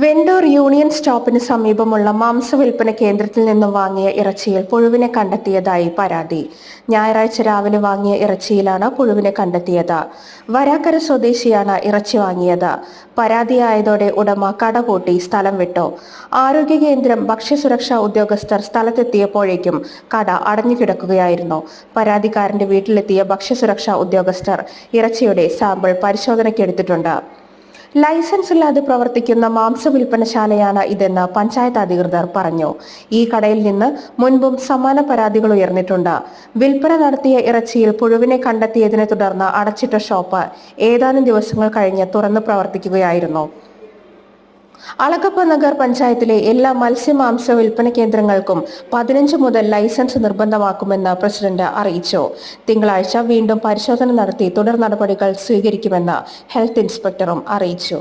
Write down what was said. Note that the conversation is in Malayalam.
വെണ്ടൂർ യൂണിയൻ സ്റ്റോപ്പിന് സമീപമുള്ള മാംസ വിൽപ്പന കേന്ദ്രത്തിൽ നിന്നും വാങ്ങിയ ഇറച്ചിയിൽ പുഴുവിനെ കണ്ടെത്തിയതായി പരാതി. ഞായറാഴ്ച രാവിലെ വാങ്ങിയ ഇറച്ചിയിലാണ് പുഴുവിനെ കണ്ടെത്തിയത്. വരാക്കര സ്വദേശിയാണ് ഇറച്ചി വാങ്ങിയത്. പരാതിയായതോടെ ഉടമ കട പൂട്ടി സ്ഥലം വിട്ടു. ആരോഗ്യ കേന്ദ്രം ഭക്ഷ്യസുരക്ഷാ ഉദ്യോഗസ്ഥർ സ്ഥലത്തെത്തിയപ്പോഴേക്കും കട അടഞ്ഞു കിടക്കുകയായിരുന്നു. പരാതിക്കാരന്റെ വീട്ടിലെത്തിയ ഭക്ഷ്യസുരക്ഷാ ഉദ്യോഗസ്ഥർ ഇറച്ചിയുടെ സാമ്പിൾ പരിശോധനയ്ക്കെടുത്തിട്ടുണ്ട്. ലൈസൻസ് ഇല്ലാതെ പ്രവർത്തിക്കുന്ന മാംസ വിൽപ്പനശാലയാണ് ഇതെന്ന് പഞ്ചായത്ത് അധികൃതർ പറഞ്ഞു. ഈ കടയിൽ നിന്ന് മുൻപും സമാന പരാതികൾ ഉയർന്നിട്ടുണ്ട്. വിൽപ്പന നടത്തിയ ഇറച്ചിയിൽ പുഴുവിനെ കണ്ടെത്തിയതിനെ തുടർന്ന് അടച്ചിട്ട ഷോപ്പ് ഏതാനും ദിവസങ്ങൾ കഴിഞ്ഞ് തുറന്നു പ്രവർത്തിക്കുകയായിരുന്നു. അളകപ്പ നഗർ പഞ്ചായത്തിലെ എല്ലാ മത്സ്യമാംസ വിൽപ്പന കേന്ദ്രങ്ങൾക്കും പതിനഞ്ച് മുതൽ ലൈസൻസ് നിർബന്ധമാക്കുമെന്ന് പ്രസിഡന്റ് അറിയിച്ചു. തിങ്കളാഴ്ച വീണ്ടും പരിശോധന നടത്തി തുടർ നടപടികൾ സ്വീകരിക്കുമെന്ന് ഹെൽത്ത് ഇൻസ്പെക്ടറും അറിയിച്ചു.